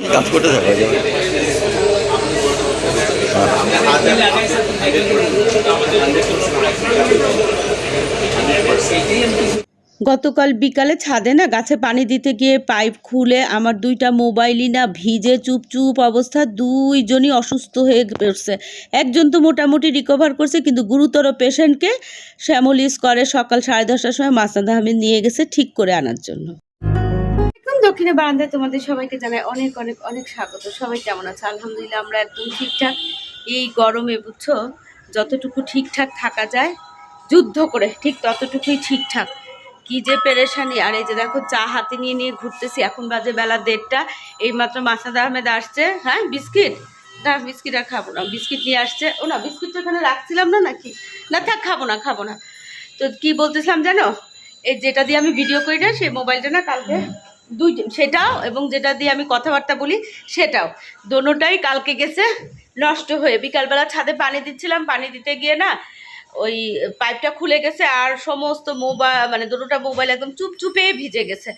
কাজ করতে গতকাল বিকালে ছাদে না গাছে পানি দিতে গিয়ে পাইপ খুলে আমার দুইটা মোবাইলই না ভিজে চুপচুপ অবস্থা, দুইজনই অসুস্থ হয়ে পড়ছে। একজন তো মোটামুটি রিকভার করছে, কিন্তু গুরুতর পেশেন্টকে শ্যামলিস করে সকাল সাড়ে দশটার সময় মাসনাদ আহমেদ নিয়ে গেছে ঠিক করে আনার জন্য। দক্ষিণে বারান্দায় তোমাদের সবাইকে জানাই অনেক অনেক অনেক স্বাগত। সবাই কেমন আছে? আলহামদুলিল্লাহ আমরা একদম ঠিকঠাক। এই গরমে বুঝছ, যতটুকু ঠিকঠাক থাকা যায়, যুদ্ধ করে, ঠিক ততটুকুই ঠিকঠাক। কি যে পেরেশানি। আর এই যে দেখো, চা হাতে নিয়ে নিয়ে ঘুরতেছি। এখন বাজে বেলা দেড়টা। এইমাত্র মাসাদ আহমেদ আসছে। হ্যাঁ বিস্কিট? না, বিস্কিট আর খাব না। বিস্কিট নিয়ে আসছে। ও না, বিস্কিট তো এখানে রাখছিলাম না নাকি? না, থাক, খাব না খাব না। তো কি বলতেছিলাম জানো? এই যেটা দিয়ে আমি ভিডিও করি না, সেই মোবাইলটা না কালকে দুই সেটাও এবং যেটা দিয়ে আমি কথাবার্তা বলি, সেটাও। দোনোটাই কালকে গেছে, নষ্ট হয়ে। বিকালবেলা ছাদে পানি দিচ্ছিলাম, পানি দিতে গিয়ে না, ওই পাইপটা খুলে গেছে আর সমস্ত মোবাইল মানে দুটোটা মোবাইল একদম চুপচুপে ভিজে গেছে।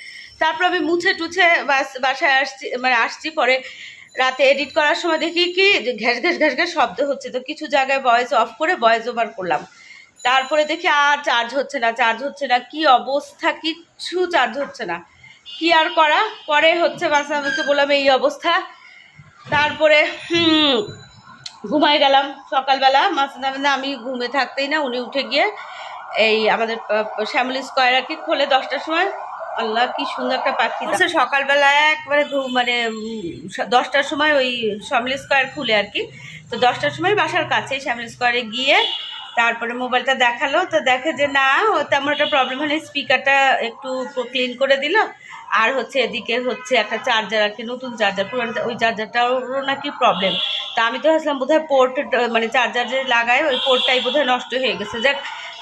তারপর আমি মুছে টুছে বাস বাসায় আসছি মানে আসছি পরে রাতে এডিট করার সময় দেখি কি ঘ্যাস ঘ্যাস ঘ্যাস ঘ্যাস শব্দ হচ্ছে। তো কিছু জায়গায় ভয়েস অফ করে ভয়েস ওভার করলাম। তারপরে দেখি আর চার্জ হচ্ছে না চার্জ হচ্ছে না। কি অবস্থা? কিচ্ছু চার্জ হচ্ছে না। কি আর করা? পরে হচ্ছে বাসা আমাকে বললাম, এই অবস্থা। তারপরে ঘুমাই গেলাম সকালবেলা। আহমেদ আমি ঘুমে থাকতেই না, উনি উঠে গিয়ে এই আমাদের শ্যামলি স্কোয়ার আর কি খোলে দশটার সময়। আল্লাহ, কি সুন্দর একটা পাখি। আচ্ছা সকালবেলা একবারে মানে দশটার সময় ওই শ্যামলি স্কোয়ার খুলে আর কি। তো দশটার সময় বাসার কাছে শ্যামলি স্কোয়ারে গিয়ে তারপরে মোবাইলটা দেখাল। তো দেখে যে, না তেমন একটা প্রবলেম হলে স্পিকারটা একটু ক্লিন করে দিল। আর হচ্ছে এদিকে হচ্ছে একটা চার্জার আর কি, নতুন চার্জার পুরান ওই চার্জারটারও নাকি প্রবলেম তা আমি তো ভাবছিলাম বোধহয় পোর্ট মানে চার্জার যে লাগায়, ওই পোর্টটাই বোধহয় নষ্ট হয়ে গেছে। যাক,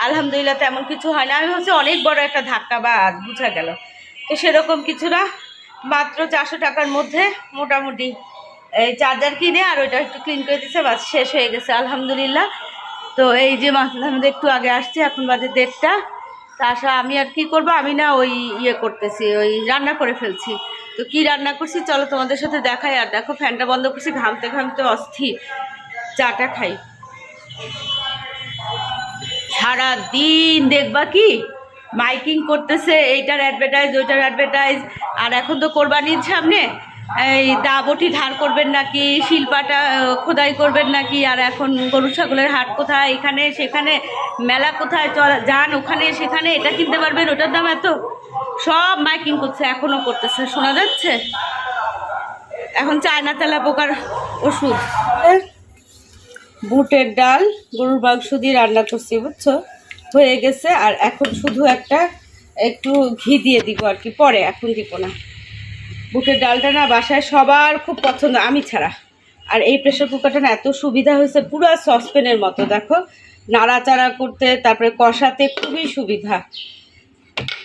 আলহামদুলিল্লাহ তেমন কিছু হয় না। আমি ভাবছি অনেক বড় একটা ধাক্কা বা বুঝা গেল। তো সেরকম কিছু না, মাত্র চারশো টাকার মধ্যে মোটামুটি এই চার্জার কিনে আর ওইটা একটু ক্লিন করে দিচ্ছে বাস শেষ হয়ে গেছে, আলহামদুলিল্লাহ। তো এই যে মাসুদ আহমেদ একটু আগে আসছে, এখন বাজে দেড়টা। তা আমি আর কি করব? আমি না ওই ইয়ে করতেছি, ওই রান্না করে ফেলছি। তো কি রান্না করছি? চলো তোমাদের সাথে দেখাই। আর দেখো, ফ্যানটা বন্ধ করছি, ঘামতে ঘামতে অস্থির। চাটা খাই। সারা দিন দেখবা কি? মাইকিং করতেছে, এইটার অ্যাডভার্টাইজ ওইটার অ্যাডভার্টাইজ আর এখন তো কোরবানির সামনে। এই দাবটি ধার করবেন নাকি, শিল্পাটা খোদাই করবেন নাকি, আর এখন গরু ছাগলের হাট কোথায়, এখানে, সেখানে, মেলা কোথায়, চল, যান ওখানে, সেখানে, এটা কিনতে পারবেন, ওটার দাম এত? সব মাইকিং করছে এখনও করতেছে, শোনা যাচ্ছে? এখন চায়না তেলা পোকার ওষুধ বুটের ডাল, গরুর মাংস দিয়ে রান্না করছি, বুঝছ? হয়ে গেছে, আর এখন শুধু একটা, একটু ঘি দিয়ে দিব আর কি, পরে, এখন দিব না। বুটের ডালটা না বাসায় সবার খুব পছন্দ, আমি ছাড়া। আর এই প্রেশার কুকারটা না এত সুবিধা হয়েছে, পুরো সসপ্যানের মতো, দেখো। নাড়াচাড়া করতে, তারপরে কষাতে খুবই সুবিধা।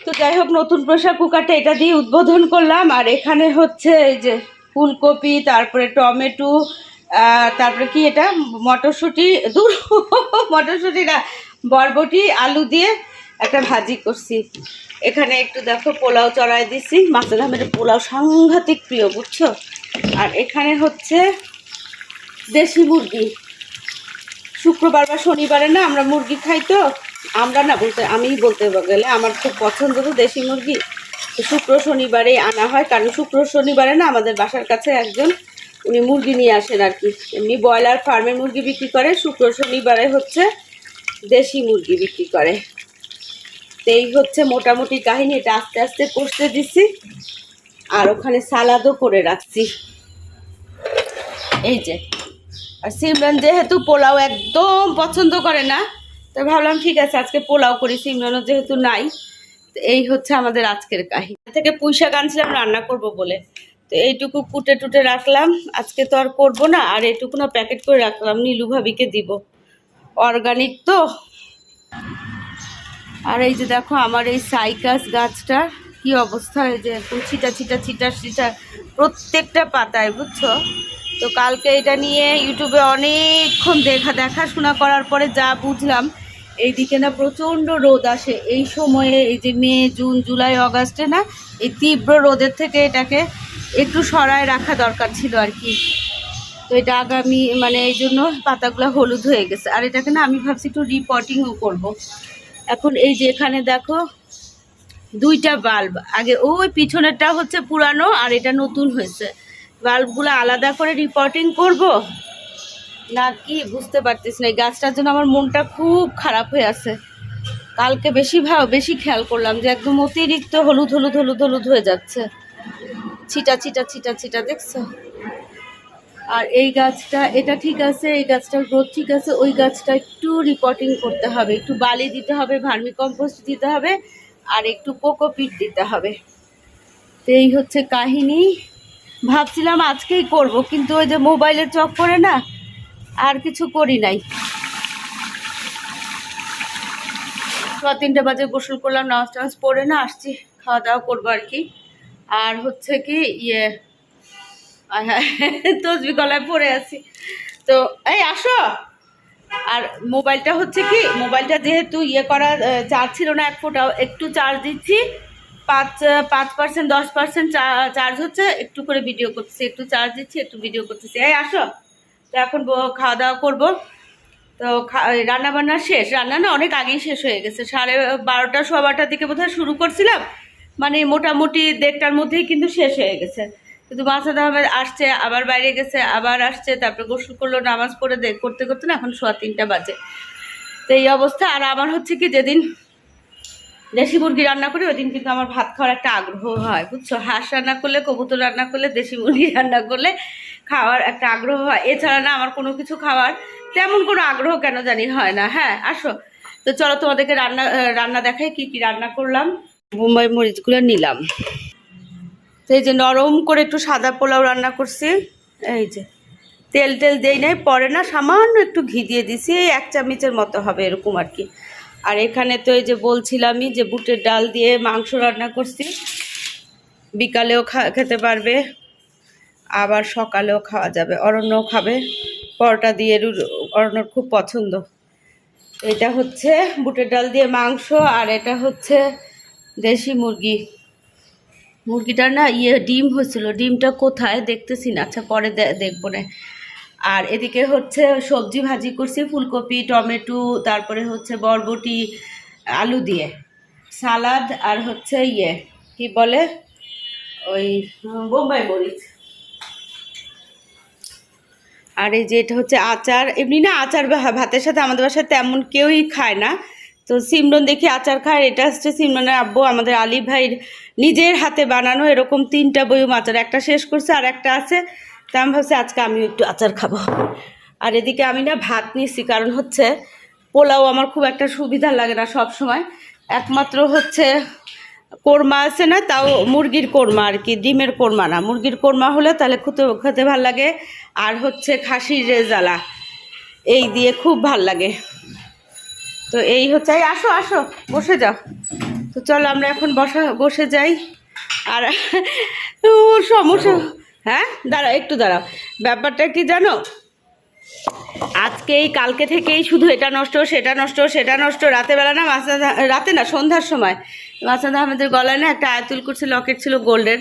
তো যাই হোক, নতুন প্রেশার কুকারটা এটা দিয়ে উদ্বোধন করলাম, আর এখানে হচ্ছে এই যে ফুলকপি, তারপরে টমেটো তারপরে কি এটা? মটরশুঁটি, দূর, মটরশুঁটি না, বরবটি, আলু দিয়ে একটা ভাজি করছি। এখানে একটু দেখো পোলাও চড়াই দিছি। মাছের আহমেদের পোলাও সাংঘাতিক প্রিয়, বুঝছ? আর এখানে হচ্ছে দেশি মুরগি। শুক্রবার বা শনিবারে না আমরা মুরগি খাই তো। আমরা না বলতে, আমিই বলতে গেলে আমার খুব পছন্দ তো দেশি মুরগি। শুক্র শনিবারে আনা হয়, কারণ শুক্র শনিবারে না আমাদের বাসার কাছে একজন উনি মুরগি নিয়ে আসেন আর কি। এমনি ব্রয়লার ফার্মে মুরগি বিক্রি করে, শুক্র শনিবারে হচ্ছে দেশি মুরগি বিক্রি করে। তো এই হচ্ছে মোটামুটি কাহিনী, এটা আস্তে আস্তে কষতে দিছি। আর ওখানে সালাদও করে রাখছি। এই যে, আর সিমরান যেহেতু পোলাও একদম পছন্দ করে না, তো ভাবলাম ঠিক আছে, আজকে পোলাও করি, সিমরানও যেহেতু নাই, তো এই হচ্ছে আমাদের আজকের কাহিনী। থেকে পুঁইশাক আনছিলাম, রান্না করব বলে। তো এইটুকু কুটে টুটে রাখলাম, আজকে তো আর করব না, আর এইটুকু না প্যাকেট করে রাখলাম, নীলু ভাবিকে দিব। অর্গানিক তো। আর এই যে দেখো, আমার এই সাইকাস গাছটা কি অবস্থা এই হয়েছে একদম ছিটা ছিটা ছিটা ছিটা প্রত্যেকটা পাতায়, বুঝছ? তো কালকে এটা নিয়ে ইউটিউবে অনেকক্ষণ দেখা, দেখাশোনা করার পরে যা বুঝলাম, এইদিকে না প্রচণ্ড রোদ আসে। এই সময়ে এই যে মে, জুন, জুলাই, অগাস্টে না এই তীব্র রোদের থেকে এটাকে একটু সরায় রাখা দরকার ছিল আর কি। তো এটা আগামী মানে এই জন্য পাতাগুলো হলুদ হয়ে গেছে। আর এটাকে না আমি ভাবছি একটু রিপোর্টিংও করব। এখন এই যে এখানে দেখো, দুইটা বাল্ব আগে ওই পিছনেরটা হচ্ছে পুরানো আর এটা নতুন হয়েছে। বাল্বগুলো আলাদা করে রিপোর্টিং করব? না কি, বুঝতে পারতেছি না। এই গাছটার জন্য আমার মনটা খুব খারাপ হয়ে আছে। কালকে বেশি ভাব বেশি খেয়াল করলাম যে একদম অতিরিক্ত হলুদ হলুদ হলুদ হলুদ হয়ে যাচ্ছে। ছিটা ছিটা ছিটা ছিটা, দেখছ? আর এই গাছটা, এটা ঠিক আছে, এই গাছটার গ্রোথ ঠিক আছে, ওই গাছটা একটু রিপোর্টিং করতে হবে, একটু বালি দিতে হবে ভার্মি কম্পোস্ট দিতে হবে, আর একটু কোকোপিট দিতে হবে। তো এই হচ্ছে কাহিনী। ভাবছিলাম আজকেই করব, কিন্তু ওই যে মোবাইলের চক করে না, আর কিছু করি নাই। সোয়া তিনটে বাজে গোসল করলাম, নামাজ টামাজ পড়ে না, আসছি, খাওয়া দাওয়া করব আর কি। আর হচ্ছে কি ইয়ে হায়, তসবি গলায় পড়ে আছি। তো এই আসো। আর মোবাইলটা হচ্ছে কি মোবাইলটা যেহেতু ইয়ে করা চার্জ ছিল না এক ফোটাও একটু চার্জ দিচ্ছি। পাঁচ পাঁচ পার্সেন্ট দশ পার্সেন্ট চার্জ হচ্ছে একটু করে ভিডিও করতেছি একটু চার্জ দিচ্ছি একটু ভিডিও করতেছি। এই আসো। তো এখন খাওয়া দাওয়া করব। তো রান্না বান্না শেষ। রান্না না অনেক আগেই শেষ হয়ে গেছে। সাড়ে বারোটা সোয়া বারোটার দিকে বোধহয় শুরু করছিলাম। মানে মোটামুটি দেড়টার মধ্যেই কিন্তু শেষ হয়ে গেছে। কিন্তু মাসাদ আহমেদ আসছে, আবার বাইরে গেছে, আবার আসছে, তারপরে গোসল করল, নামাজ পড়ে দে- করতে করতে না এখন সোয়া তিনটা বাজে। তো এই অবস্থা, আর আমার হচ্ছে কি, যেদিন দেশি মুরগি রান্না করি, ওই দিন কিন্তু আমার ভাত খাওয়ার একটা আগ্রহ হয়, বুঝছ? হাঁস রান্না করলে, কবুতর রান্না করলে, দেশি মুরগি রান্না করলে খাওয়ার একটা আগ্রহ হয়। এছাড়া না, আমার কোনো কিছু খাওয়ার তেমন কোনো আগ্রহ কেন জানি হয় না। হ্যাঁ আসো। তো চলো তোমাদেরকে রান্না রান্না দেখাই কি কি রান্না করলাম। মুম্বাই মরিচগুলো নিলাম। তো এই যে নরম করে একটু সাদা পোলাও রান্না করছি। এই যে, তেল টেল দেই নাই, পরে না সামান্য একটু ঘি দিয়ে দিছি, এই এক চামচের মতো হবে এরকম আর কি। আর এখানে তো এই যে বলছিলামই যে বুটের ডাল দিয়ে মাংস রান্না করছি। বিকালেও খেতে পারবে, আবার সকালেও খাওয়া যাবে, অরণ্যও খাবে। পরোটা দিয়ে অরণ্যর খুব পছন্দ। এটা হচ্ছে বুটের ডাল দিয়ে মাংস, আর এটা হচ্ছে দেশি মুরগি। মুরগিটার না ইয়ে ডিম হয়েছিল, ডিমটা কোথায় দেখতেছি না। আচ্ছা পরে দেখব না। আর এদিকে হচ্ছে সবজি ভাজি করছি, ফুলকপি, টমেটো, তারপরে হচ্ছে বরবটি, আলু দিয়ে। সালাদ আর হচ্ছে ইয়ে কি বলে? ওই বোম্বাই মরিচ। আর এই যে এটা হচ্ছে আচার, এমনি না আচার ভাতের সাথে আমাদের বাসায় তেমন কেউই খায় না। তো সিমরন দেখি আচার খায় এটা হচ্ছে সিমরনের আব্বু, আমাদের আলী ভাইয়ের নিজের হাতে বানানো এরকম তিনটা বইম আচার, একটা শেষ করছে আর একটা আছে। তা আমি ভাবছি আজকে আমিও একটু আচার খাব। আর এদিকে আমি না ভাত নিচ্ছি কারণ হচ্ছে পোলাও আমার খুব একটা সুবিধা লাগে না সব সময় একমাত্র হচ্ছে কোরমা আছে না, তাও মুরগির কোরমা আর কি, ডিমের কোরমা না। মুরগির কোরমা হলে তাহলে খেতে খেতে ভালো লাগে। আর হচ্ছে খাসির রেজালা, এই দিয়ে খুব ভালো লাগে। তো এই হচ্ছে আসো আসো, বসে যাও। তো চলো আমরা এখন বসা, বসে যাই। আর সমস্যা। হ্যাঁ দাঁড়াও, একটু দাঁড়াও। ব্যাপারটা কি জানো? আজকেই কালকে থেকেই শুধু এটা নষ্ট, সেটা নষ্ট সেটা নষ্ট। রাতের বেলা না মাসাদ রাতে না, সন্ধ্যার সময় মাসাদ আহমেদের গলায় না একটা আয়াতুল কুরসি লকেট ছিল গোল্ডের।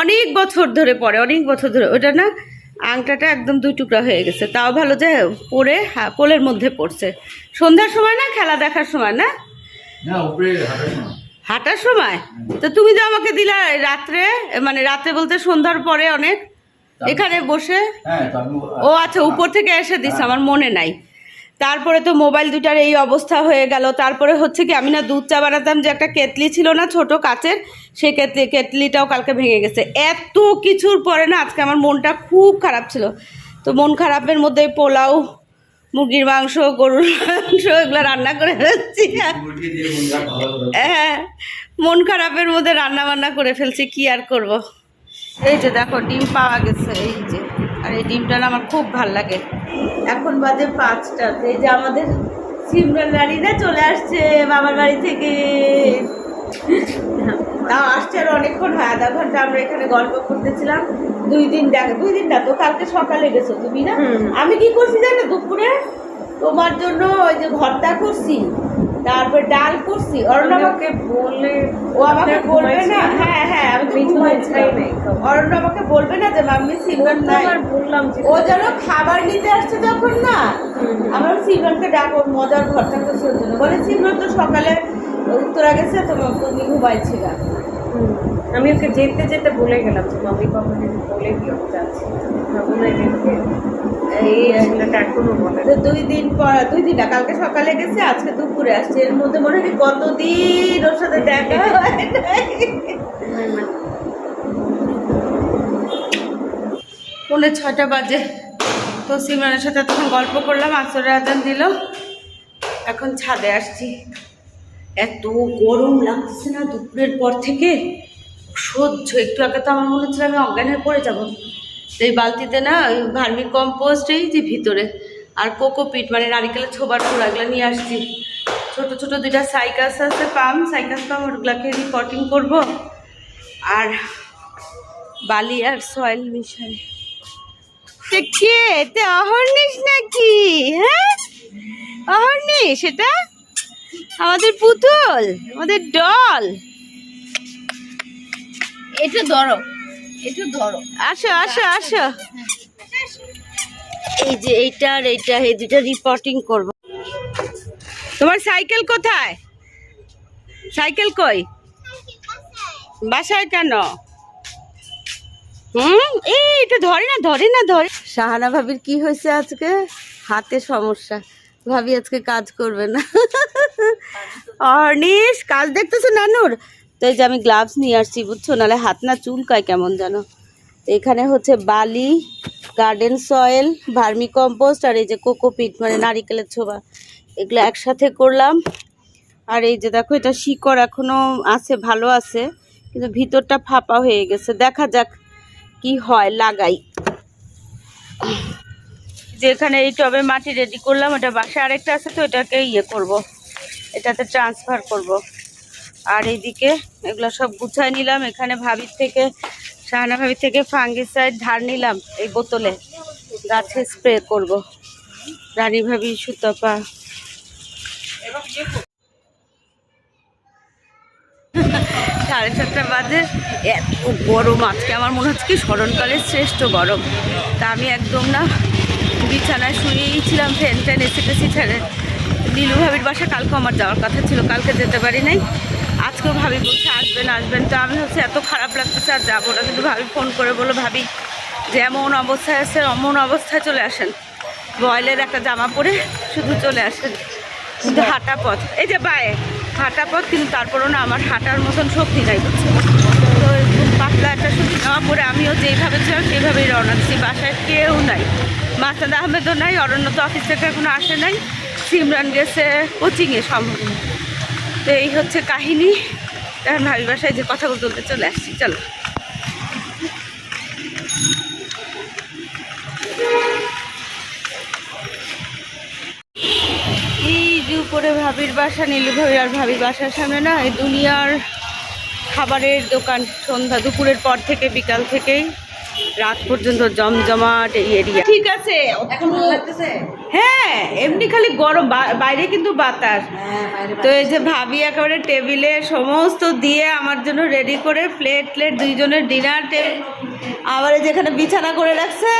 অনেক বছর ধরে পরে অনেক বছর ধরে। ওটা না আংটাটা একদম দুই টুকরা হয়ে গেছে। তাও ভালো যে পরে হা- কোলের মধ্যে পড়ছে। সন্ধ্যার সময় না খেলা দেখার সময় না? হাঁটার সময়। তো তুমি তো আমাকে দিলা রাত্রে মানে রাত্রে বলতে সন্ধ্যার পরে অনেক। এখানে বসে? হ্যাঁ ও আচ্ছা উপর থেকে এসে দিস আমার মনে নাই। তারপরে তো মোবাইল দুটার এই অবস্থা হয়ে গেল। তারপরে হচ্ছে কি, আমি না দুধ চা বানাতাম যে একটা কেতলি ছিল না, ছোট কাচের, সেই কেতলি কেতলিটাও কালকে ভেঙে গেছে। এত কিছুর পরে না আজকে আমার মনটা খুব খারাপ ছিল। তো মন খারাপের মধ্যে পোলাও, মুরগির মাংস, গরুর মাংস এগুলো রান্না করে ফেলছি। হ্যাঁ মন খারাপের মধ্যে রান্না বান্না করে ফেলছি, কি আর করব? এই যে দেখো, ডিম পাওয়া গেছে, এই যে। আর এই ডিমটা আমার খুব ভালো লাগে। এখন বাজে পাঁচটাতে। এই যে আমাদের সিমরান রানী চলে আসছে বাবার বাড়ি থেকে। তাও আসছে আর অনেকক্ষণ হয় আধা ঘণ্টা আমরা এখানে গল্প করতেছিলাম। দুই দিন দেখ দুই দিন না তো কালকে সকালে গেছো তুমি না? আমি কি করছি জানো দুপুরে? তোমার জন্য ওই যে ঘরটা করছি। তারপর ডাল করছি অরণ্য আমাকে বলে ও আমাকে বলবে না হ্যাঁ হ্যাঁ আমি তো। অরণ্য আমাকে বলবে না যে মাম্মি সিলভার নাই আবার বললাম যে ও যেন খাবার নিতে আসছে তখন না আমার সিলভারকে ডাকো মজার ঘরটা করছে ওর জন্য বলে সিলভার তো সকালে উত্তরা গেছে তোমার তুমি ঘুমাইছিলাম। আমি ওকে যেতে যেতে বলে গেলাম যে মামি বাবা বলে দিও যাচ্ছি। এই ছেলেটা এখনও বলে তো দুই দিন পর দুই দিন না কালকে সকালে গেছে আজকে দুপুরে আসছে। এর মধ্যে মনে হয় কতদিন ওর সাথে দেখা হয় পৌনে ছটা বাজে। তো সিমরানের সাথে তখন গল্প করলাম আসরের আদান দিল। এখন ছাদে আসছি। এত গরম লাগছে না দুপুরের পর থেকে? সহ্য, একটু আগে তো আমার মনে হচ্ছিল আমি অজ্ঞান হয়ে পড়ে যাব। এই বালতিতে না, ওই ভার্মি কম্পোস্ট, এই যে ভিতরে, আর কোকোপিট মানে নারিকেলের ছোবার এগুলো নিয়ে আসছি। ছোট ছোট দুইটা সাইকাস আছে, পাম সাইকাস পাম, ওগুলাকে রিপোর্টিং করব। আর বালি আর সয়েল মিশাই। দেখছি, এতে অহর্নিশ নাকি? হ্যাঁ? অহর্নিশ, এটা? আমাদের পুতুল আমাদের ডল। এটা ধরো একটু ধরো। আসো আসো আসো। এই যে এইটা আর এইটা এই দুটা রিপোর্টিং করব। তোমার সাইকেল কোথায়? সাইকেল কই? বাসায় কেন? হুম? এই এটা ধরে না ধরে না ধরে। সাহানা ভাবির কি হয়েছে আজকে? হাতে সমস্যা। ভাবি আজকে কাজ করবে না। অর্নিশ কাজ দেখতেছো নানুর? তো এই যে আমি গ্লাভস নিয়ে আসছি বুঝছ? নাহলে হাত না চুলকায় কেমন জানো? তো এখানে হচ্ছে বালি গার্ডেন সয়েল ভার্মি কম্পোস্ট আর এই যে কোকোপিট মানে নারিকেলের ছোবা। এগুলো একসাথে করলাম। আর এই যে দেখো এটা শিকড় এখনও আছে ভালো আছে কিন্তু ভিতরটা ফাঁপা হয়ে গেছে। দেখা যাক কি হয় লাগাই। যেখানে এই টবে মাটি রেডি করলাম, ওটা বাসায় আরেকটা আছে তো এটাকে ইয়ে করব। এটাতে ট্রান্সফার করব। আর এইদিকে এগুলো সব গুছাই নিলাম এখানে ভাবির থেকে, শাহানা ভাবির থেকে ফাঙ্গিসাইড ধার নিলাম এই বোতলে গাছে স্প্রে করব। রানী ভাবি, সুতপা সাড়ে সাতটা বাজে এত গরম আজকে আমার মনে হচ্ছে কি স্মরণকালের শ্রেষ্ঠ গরম তা আমি একদম না বিছানায় শুয়েই ছিলাম ফ্যান ট্যান এসি টেসি ছেড়ে। নীলু ভাবির বাসা, কালকে আমার যাওয়ার কথা ছিল, কালকে যেতে পারি নাই। আজকেও ভাবি বলছে আসবেন আসবেন তো আমি হচ্ছে এত খারাপ লাগতেছে, আর যাব না। কিন্তু ভাবি ফোন করে বলো ভাবি যে এমন অবস্থায় আছে, অমন অবস্থায় চলে আসেন। বয়েলের একটা জামা পরে শুধু চলে আসেন। কিন্তু হাঁটা পথ, এই যে বায়ে, হাঁটা পথ, কিন্তু তারপরও না আমার হাঁটার মতন শক্তি নাই। তো পাতলা একটা শুধু জামা পরে আমিও যেইভাবে ছিলাম সেইভাবেই রওনা দিচ্ছি বাসায় কেউ নাই। মাসাদ আহমেদও নাই অরণ্য তো অফিস থেকে এখনও আসে নাই। সিমরান গেছে কোচিংয়ে সম্ভব তো এই হচ্ছে কাহিনী। এখন ভাবি বাসায় যে কথা বলতে চলে আসছি, চলো। এই ভাবির বাসা, নীলু ভাবি আর ভাবি বাসার সামনে না, এই দুনিয়ার খাবারের দোকান সন্ধ্যা দুপুরের পর থেকে, বিকাল থেকেই। রাত পর্যন্ত জমজমাট এই এরিয়া। ঠিক আছে। এখন ভালো লাগতেছে? হ্যাঁ এমনি খালি গরম বাইরে কিন্তু বাতাস। হ্যাঁ তো এই যে ভাবি একেবারে টেবিলে সমস্ত দিয়ে আমার জন্য রেডি করে প্লেট প্লেট দুইজনের ডিনার টেবিল। আবার এই যেখানে বিছানা করে রাখছে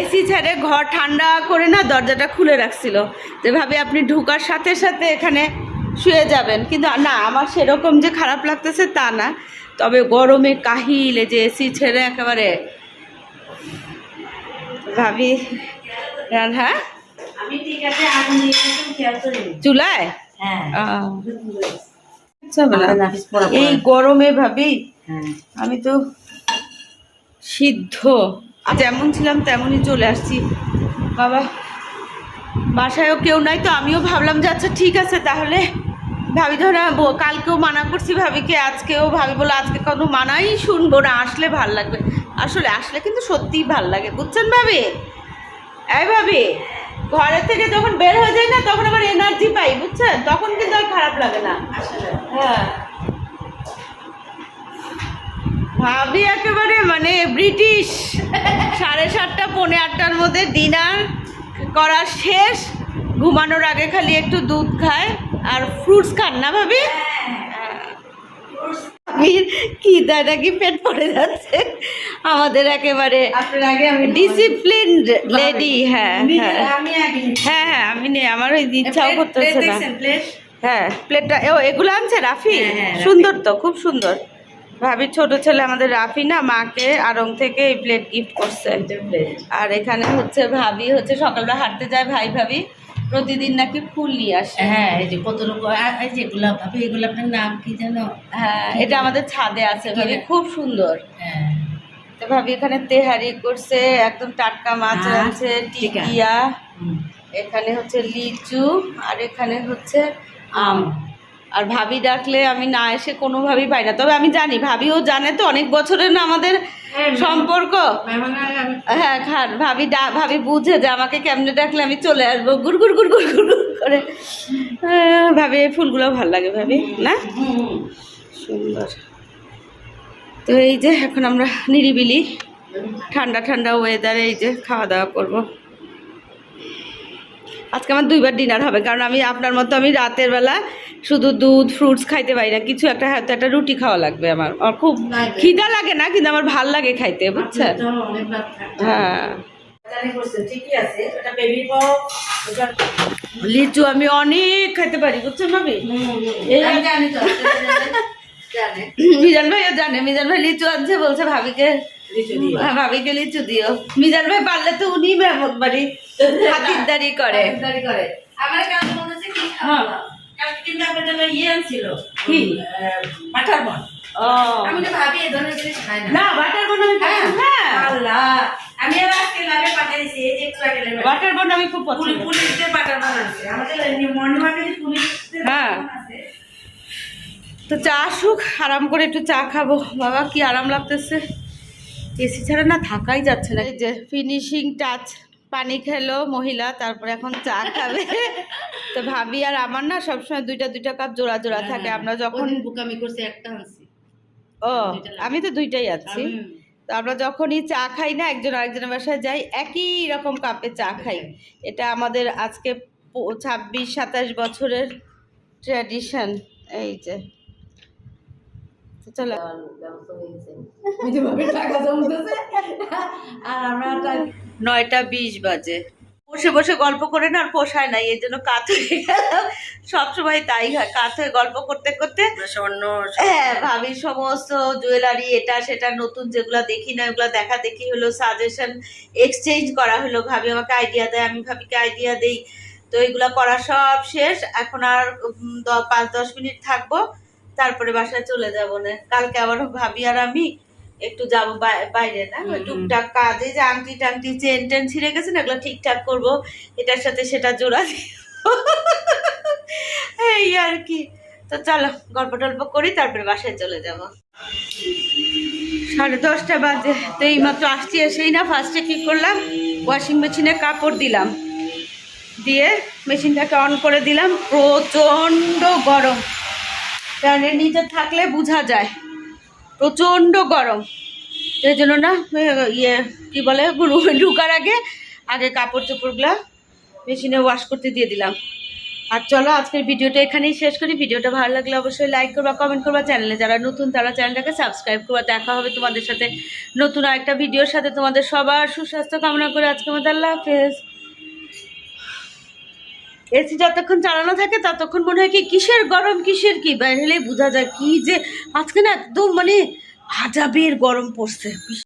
এসি ছেড়ে ঘর ঠান্ডা করে না দরজাটা খুলে রাখছিল। যে ভাবি আপনি ঢুকার সাথে সাথে এখানে শুয়ে যাবেন। কিন্তু না আমার সেরকম যে খারাপ লাগতেছে তা না। তবে গরমে কাহিল এই যে এসি ছেড়ে একেবারে ভাবি হ্যাঁ করি চুলায়? হ্যাঁ। আচ্ছা এই গরমে ভাবি হ্যাঁ। আমি তো সিদ্ধ। যেমন ছিলাম তেমনই চলে আসছি। বাবা বাসায়ও কেউ নাই তো আমিও ভাবলাম যে আচ্ছা ঠিক আছে তাহলে ভাবি ধরে কালকেও মানা করছি ভাবিকে আজকেও ভাবি বলে আজকে কোনো মানাই শুনব না আসলে ভালো লাগবে। আসলে আসলে কিন্তু সত্যিই ভালো লাগে। বুঝছেন ভাবি? এই ভাবি ঘরের থেকে যখন বের হয়ে যায় না তখন আবার এনার্জি পাই বুঝছেন? তখন কিন্তু আর খারাপ লাগে না। হ্যাঁ। ভাবি একেবারে মানে ব্রিটিশ। সাড়ে সাতটা পৌনে আটটার মধ্যে ডিনার করা শেষ। ঘুমানোর আগে খালি একটু দুধ খায়। আর ফ্রুটস খান না ভাবি? ভাবির কি দাদা কি পেট পড়ে যাচ্ছে? আমাদের একেবারে ডিসিপ্লিনড লেডি হ্যাঁ হ্যাঁ। হ্যাঁ হ্যাঁ আমি নেই আমার ওই ইচ্ছাও করতেছে না। হ্যাঁ প্লেটটা ও এগুলো আনছে রাফি? হ্যাঁ, হ্যাঁ, রাফি। সুন্দর তো খুব সুন্দর। ভাবির ছোট ছেলে আমাদের রাফি না মাকে আরং থেকে এই প্লেট গিফট করছে। আর এখানে হচ্ছে ভাবি হচ্ছে সকালবেলা হাঁটতে যায় ভাই ভাবি। প্রতিদিন নাকি ফুল নিয়ে আসে। হ্যাঁ এই যে কত রকম এই যে গোলাপ ভাবে এই গোলাপটার নাম কি জানো হ্যাঁ এটা আমাদের ছাদে আছে ভাবি খুব সুন্দর। হ্যাঁ। তো ভাবি এখানে তেহারি করছে একদম টাটকা মাছ হ্যাঁ, আছে টিকিয়া এখানে হচ্ছে লিচু আর এখানে হচ্ছে আম। আর ভাবি ডাকলে আমি না এসে কোনোভাবেই পাই না। তবে আমি জানি ভাবিও জানে তো অনেক বছরের না আমাদের হ্যাঁ, সম্পর্ক। হ্যাঁ খান ভাবি ভাবি বুঝে যে আমাকে কেমনে ডাকলে আমি চলে আসব গুড় গুড় গুড় গুড় গুড় করে। আহ, ভাবি এই ফুলগুলো ভালো লাগে ভাবি না? সুন্দর। তো এই যে এখন আমরা নিরিবিলি ঠান্ডা ঠান্ডা ওয়েদারে এই যে খাওয়া দাওয়া করব। আজকে আমার দুইবার ডিনার হবে কারণ আমি আপনার মতো আমি রাতের বেলা শুধু দুধ ফ্রুটস খাইতে পারি না কিছু একটা হয়তো একটা রুটি খাওয়া লাগবে আমার। আমার খুব খিদা লাগে না কিন্তু আমার ভালো লাগে খাইতে বুঝছেন। হ্যাঁ। লিচু আমি অনেক খাইতে পারি বুঝছেন ভাবি? মিজান ভাইও জানে মিজান ভাই লিচু আনছে বলছে ভাবিকে। হ্যাঁ, ভাবিকে লিচু দিও। মিজান ভাই পারলে তো উনি মেহমত বাড়ি। খাতিরদারি করে। করে। আমার কাছে মনে হচ্ছে কি কালকে কিন্তু আপনার ইয়ে আনছিল। কি? বাটার বন। আমি তো ভাবি এই ধরনের জিনিস খাই না। না বাটার বন আমি খাই হ্যাঁ। আল্লাহ। আমি আর আজকে লাভে পাঠিয়েছি এই যে একটু আগে বাটার বন আমি খুব পছন্দ। পুলিশদের বাটার বন আছে। আমাদের মর্নিং মার্কেটে পুলিশদের হ্যাঁ। বাটার বন আছে। তো চা আসুক আরাম করে একটু চা খাব। বাবা কি আরাম লাগতেছে। এসি ছাড়া না থাকাই যাচ্ছে না। এই যে ফিনিশিং টাচ পানি খেলো মহিলা তারপরে এখন চা খাবে। তো ভাবি আর আমার না সবসময় দুইটা দুইটা কাপ জোড়া জোড়া থাকে। আমরা যখন বুকামি করছে একটা আনছি। ও আমি তো দুইটাই আছি। তো আমরা যখনই চা খাই না একজন আরেকজনের বাসায় যাই একই রকম কাপে চা খাই। এটা আমাদের আজকে প- ছাব্বিশ সাতাশ বছরের ট্র্যাডিশন এই যে। চলো। আর আমরা নয়টা বিশ বাজে। বসে বসে গল্প করে না আর পোষায় না এই জন্য কাত হয়ে গেলাম। সবসময় তাই হয় কাত হয়ে গল্প করতে করতে। স্বর্ণ হ্যাঁ ভাবি সমস্ত জুয়েলারি এটা সেটা নতুন যেগুলো দেখি না ওগুলো দেখা দেখি হলো সাজেশন এক্সচেঞ্জ করা হলো। ভাবি আমাকে আইডিয়া দেয় আমি ভাবিকে আইডিয়া দেই। তো এগুলো করা সব শেষ। এখন আর পাঁচ দশ মিনিট থাকব। তারপরে বাসায় চলে যাব না। কালকে আবার ভাবি আর আমি একটু যাব বাই- বাইরে না। টুকটাক কাজে যে আংটি টাংটি চেন টেন ছিঁড়ে গেছে না এগুলো ঠিকঠাক করব এটার সাথে সেটা জোড়া এই আর কি। তো চলো গল্প টল্প করি তারপরে বাসায় চলে যাব। সাড়ে দশটা বাজে তো এইমাত্র আসছি এসেই না ফার্স্টে কী করলাম? ওয়াশিং মেশিনে কাপড় দিলাম। দিয়ে মেশিনটাকে অন করে দিলাম প্রচণ্ড গরম। ফ্যানের নিচে থাকলে বোঝা যায়। প্রচণ্ড গরম। এই জন্য না ইয়ে কী বলে ঢুকার আগে আগে কাপড় চোপড়গুলো মেশিনে ওয়াশ করতে দিয়ে দিলাম। আর চলো, আজকের ভিডিওটা এখানেই শেষ করি। ভিডিওটা ভালো লাগলে অবশ্যই লাইক করবা কমেন্ট করবা। চ্যানেলে যারা নতুন, তারা চ্যানেলটাকে সাবস্ক্রাইব করবা। দেখা হবে তোমাদের সাথে নতুন আরেকটা ভিডিওর সাথে। তোমাদের সবার সুস্বাস্থ্য কামনা করে আজকে আমাদের আল্লাহ হাফেজ। এসি যতক্ষণ চালানো থাকে, ততক্ষণ মনে হয় কি, কিসের গরম, কিসের কি? বাইরে বোঝা যায় কি যে আজকে না একদম মানে আজাবের গরম পড়ছে।